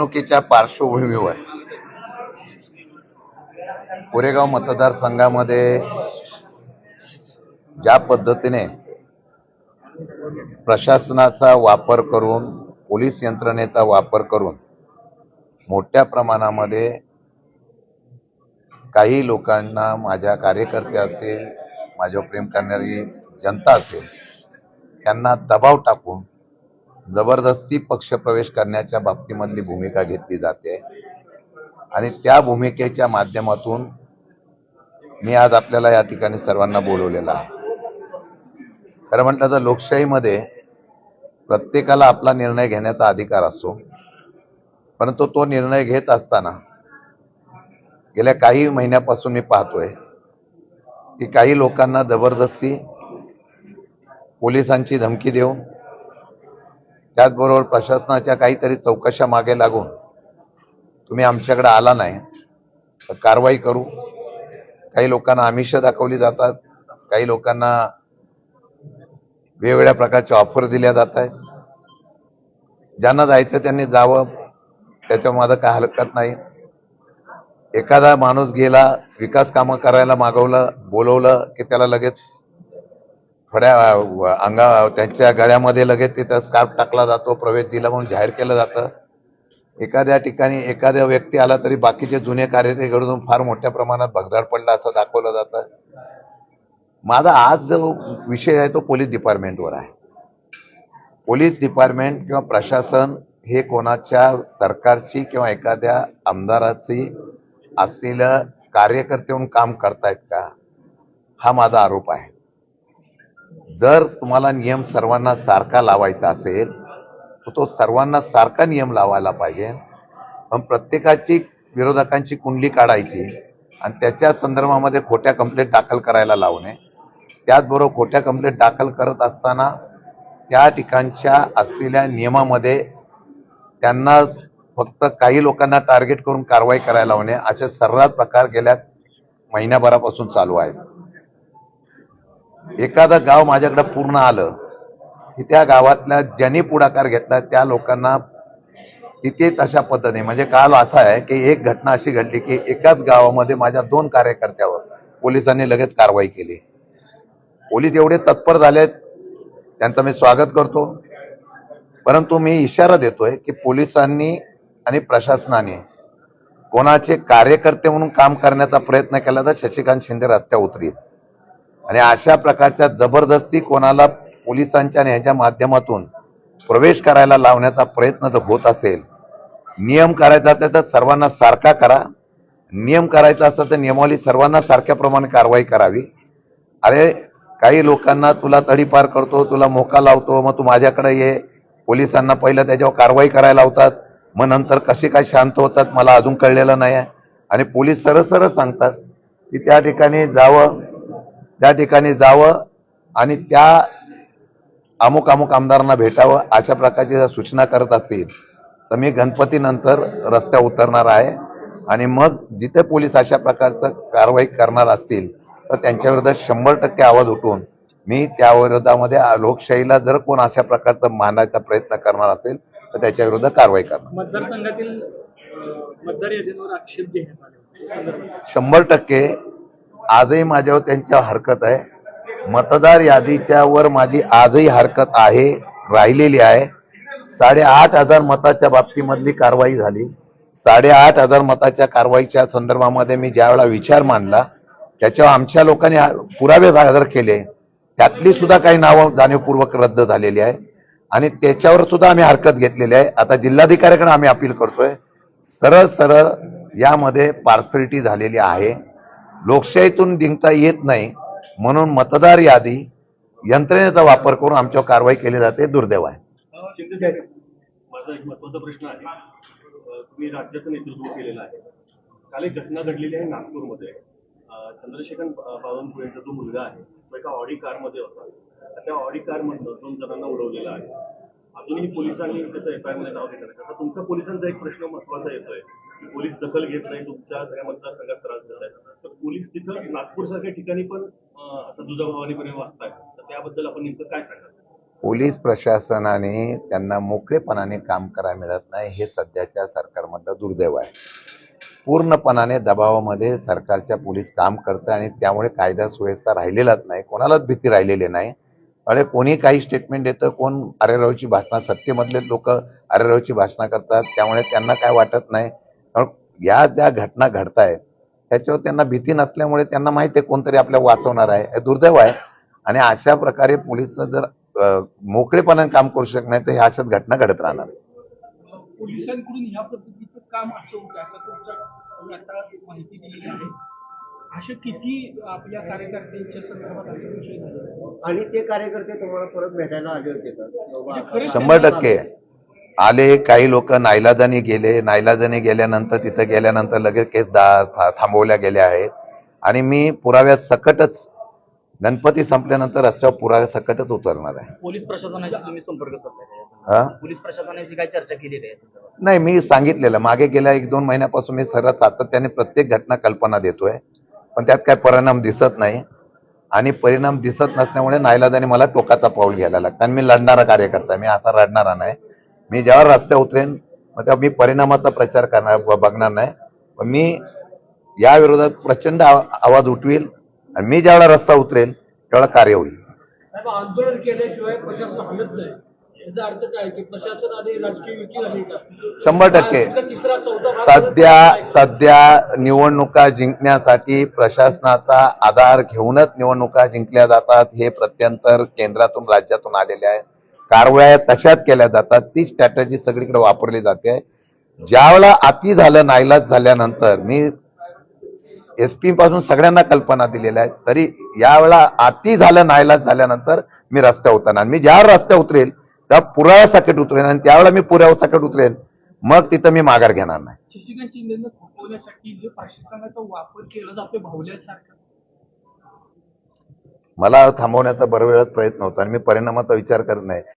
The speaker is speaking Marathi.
निवडणुकीच्या पार्श्वभूमीवर कोरेगाव मतदारसंघामध्ये ज्या पद्धतीने प्रशासनाचा वापर करून पोलीस यंत्रणेचा वापर करून मोठ्या प्रमाणामध्ये काही लोकांना माझ्या कार्यकर्ते असेल माझ्यावर प्रेम करणारी जनता असेल त्यांना दबाव टाकून जबरदस्ती पक्षप्रवेश करण्याच्या बाबतीमधली भूमिका घेतली जाते. आणि त्या भूमिकेच्या माध्यमातून मी आज आपल्याला या ठिकाणी सर्वांना बोलवलेलं आहे. खरं म्हटलं तर लोकशाहीमध्ये प्रत्येकाला आपला निर्णय घेण्याचा अधिकार असतो परंतु तो निर्णय घेत असताना गेल्या काही महिन्यापासून मी पाहतोय की काही लोकांना जबरदस्ती पोलिसांची धमकी देऊन त्याचबरोबर प्रशासनाच्या काहीतरी चौकशा मागे लागून तुम्ही आमच्याकडे आला नाही तर कारवाई करू. काही लोकांना आमिष दाखवली जातात काही लोकांना वेगवेगळ्या प्रकारच्या ऑफर दिल्या जात आहेत. ज्यांना जायचं त्यांनी जावं त्याच्या माझं काय हरकत नाही. एखादा माणूस गेला विकास कामं करायला मागवलं बोलवलं की त्याला लगेच थोड्या अंगा त्यांच्या गळ्यामध्ये लगेच तिथं स्कार्फ टाकला जातो प्रवेश दिला म्हणून जाहीर केलं जातं. एखाद्या ठिकाणी एखाद्या व्यक्ती आला तरी बाकीचे जुने कार्यकर्तेकडून फार मोठ्या प्रमाणात भगदाड पडला असं दाखवलं जातं. माझा आज जो विषय आहे तो पोलीस डिपार्टमेंटवर आहे. पोलीस डिपार्टमेंट किंवा प्रशासन हे कोणाच्या सरकारची किंवा एखाद्या आमदाराची असलेलं कार्यकर्ते म्हणून काम करतायत का? हा माझा आरोप आहे. जर तुम्हाला नियम सर्वांना सारखा लावायचा असेल तर तो सर्वांना सारखा नियम लावायला पाहिजे. पण प्रत्येकाची विरोधकांची कुंडली काढायची आणि त्याच्या संदर्भामध्ये खोट्या कंप्लेंट दाखल करायला लावणे. त्याचबरोबर खोट्या कंप्लेंट दाखल करत असताना त्या ठिकाणच्या असलेल्या नियमामध्ये त्यांना फक्त काही लोकांना टार्गेट करून कारवाई करायला लावणे असे सर्रास प्रकार गेल्या महिन्याभरापासून चालू आहेत. एखादं गाव माझ्याकडे पूर्ण आलं की त्या गावातल्या ज्यांनी पुढाकार घेतला त्या लोकांना तिथे तशा पद्धतीने म्हणजे काल असा आहे की एक घटना अशी घडली की एकाच गावामध्ये माझ्या दोन कार्यकर्त्यावर पोलिसांनी लगेच कारवाई केली. पोलीस एवढे तत्पर झालेत त्यांचं मी स्वागत करतो. परंतु मी इशारा देतोय की पोलिसांनी आणि प्रशासनाने कोणाचे कार्यकर्ते म्हणून काम करण्याचा प्रयत्न केला तर शशिकांत शिंदे रस्त्यावर उतरील. आणि अशा प्रकारच्या जबरदस्ती कोणाला पोलिसांच्या आणि ह्याच्या माध्यमातून प्रवेश करायला लावण्याचा प्रयत्न जर होत असेल नियम करायचा असेल तर सर्वांना सारखा करा. नियम करायचा असेल तर नियमावली सर्वांना सारख्या प्रमाणे कारवाई करावी. अरे काही लोकांना तुला तडीपार करतो तुला मोका लावतो मग तू माझ्याकडे ये. पोलिसांना पहिलं त्याच्यावर कारवाई करायला लावतात. मग नंतर कसे काय शांत होतात मला अजून कळलेलं नाही आहे आणि पोलीस सरळ सरळ सांगतात की त्या ठिकाणी जावं. त्या ठिकाणी जावं आणि त्या अमुक अमुक आमदारांना भेटावं अशा प्रकारची जर सूचना करत असतील तर मी गणपतीनंतर रस्त्यावर उतरणार आहे. आणि मग जिथे पोलीस अशा प्रकारचं कारवाई करणार असतील तर त्यांच्या विरोधात शंभर टक्के आवाज उठवून मी त्या विरोधामध्ये लोकशाहीला जर कोण अशा प्रकारचं मांडायचा प्रयत्न करणार असेल तर त्याच्या विरोधात कारवाई करणार. मतदारसंघातील शंभर टक्के आजही माझ्यावर त्यांच्या हरकत आहे. मतदार यादीच्या वर माझी आजही हरकत आहे राहिलेली आहे. साडेआठ हजार मताच्या बाबतीमधली कारवाई झाली. साडेआठ हजार मताच्या कारवाईच्या संदर्भामध्ये मी ज्यावेळा विचार मांडला त्याच्यावर आमच्या लोकांनी पुरावे सादर केले. त्यातली सुद्धा काही नावं जाणीवपूर्वक रद्द झालेली आहे. आणि त्याच्यावर सुद्धा आम्ही हरकत घेतलेली आहे. आता जिल्हाधिकाऱ्याकडे आम्ही अपील करतोय सरळ सरळ यामध्ये पार्सलिटी झालेली आहे. लोकशाहीतून जिंकता येत नाही म्हणून मतदार यादी यंत्रणेचा वापर करून आमच्यावर कारवाई केली जाते दुर्दैव आहे. माझा एक महत्त्वाचा प्रश्न आहे. तुम्ही राज्याचं नेतृत्व केलेलं आहे. काल एक घटना घडलेली आहे नागपूरमध्ये. चंद्रशेखर बावनकुळे यांचा जो मुलगा आहे तो एका ऑडी कारमध्ये होता. त्या ऑडी कारमधनं दोन जणांना उडवलेला आहे. अजूनही पोलिसांनी त्याचं एफ आयमध्ये नाव घेतलं नाही. आता तुमचा पोलिसांचा एक प्रश्न महत्त्वाचा येतोय की पोलीस दखल घेत नाही तुमच्या सगळ्या मतदारसंघात त्रास देत आहे तर पोलीस तिथं नागपूर सारख्या ठिकाणी पण असं दुजाभावानीपणे वागतायत. तर त्याबद्दल आपण नेमकं काय सांगाल? पोलीस प्रशासनाने त्यांना मोकळेपणाने काम करायला मिळत नाही हे सध्याच्या सरकारमधलं दुर्दैव आहे. पूर्णपणाने दबावामध्ये सरकारच्या पोलीस काम करतं आणि त्यामुळे कायदा सुव्यवस्था राहिलेलाच नाही कोणालाच भीती राहिलेली नाही. अरे कोणी काही स्टेटमेंट देतं कोण अरेरावची भाषणा सत्तेमधले लोक अरेरावची भाषणा करतात त्यामुळे त्यांना काय वाटत नाही. या ज्या घटना घडतायत त्याच्यावर त्यांना भीती नसल्यामुळे त्यांना माहिती आहे कोणतरी आपल्याला वाचवणार आहे. हे दुर्दैव आहे. आणि अशा प्रकारे पोलीस जर मोकळेपणाने काम करू शकत नाही तर ह्या अशाच घटना घडत राहणार पोलिसांकडून ह्या पद्धतीचं काम असं होतं. असं तुमच्या आता माहिती दिलेली आहे. असे किती आपल्या कार्यकर्त्यांच्या संदर्भात आणि ते कार्यकर्ते तुम्हाला परत भेटायला आले होते म्हणजे शंभर टक्के. आले काही लोक नाईलाजाने गेले. नाईलाजाने गेल्यानंतर तिथं गेल्यानंतर लगेच केस दा- थांबवल्या गेल्या आहेत. आणि मी पुराव्या सकटच गणपती संपल्यानंतर रस्त्यावर पुराव्या सकटच उतरणार आहे. पोलीस प्रशासनाशी तुम्ही संपर्क साधलाय? पोलीस प्रशासनाशी काय चर्चा केलेली आहे? नाही मी सांगितलेलं मागे गेल्या एक दोन महिन्यापासून मी सर्व सातत्याने प्रत्येक घटना कल्पना देतोय. पण त्यात काय परिणाम दिसत नाही. आणि परिणाम दिसत नसल्यामुळे नाईलाजाने मला टोकाचा पाऊल घ्यायला लागतं आणि मी लढणारा कार्यकर्ता आहे. मी असा रडणारा नाही. मी जेव्हा रस्त्यावर उतरेन मग तेव्हा मी परिणामाचा प्रचार करणार बघणार नाही. पण मी या विरोधात प्रचंड आवा- आवाज उठवील आणि मी ज्यावेळेला रस्ता उतरेल त्यावेळेला कार्य होईल. आंदोलन केल्याशिवाय प्रशासन हलत नाही. याचा अर्थ काय? की प्रशासन आणि राजकीय युती झाली का? शंभर टक्के. सध्या सध्या निवडणुका जिंकण्यासाठी प्रशासनाचा आधार घेऊनच निवडणुका जिंकल्या जातात हे प्रत्यंतर केंद्रातून राज्यातून आलेले आहे कारवाया तशाच केल्या जातात ती स्ट्रॅटजी सगळीकडे वापरली जाते. ज्यावेळेला अति झालं नाईलाज झाल्यानंतर मी एस पी पासून सगळ्यांना कल्पना दिलेल्या आहेत तरी यावेळेला अति झालं नाईलाज झाल्यानंतर मी रस्त्यावर उतरणार. मी ज्या रस्त्यावर उतरेल त्या पुराव्या सकट उतरेन आणि त्यावेळेला मी पुराव्या सकट उतरेन मग तिथं मी माघार घेणार नाही. मला थांबवण्याचा बरोबर प्रयत्न होता आणि मी परिणामाचा विचार करत नाही.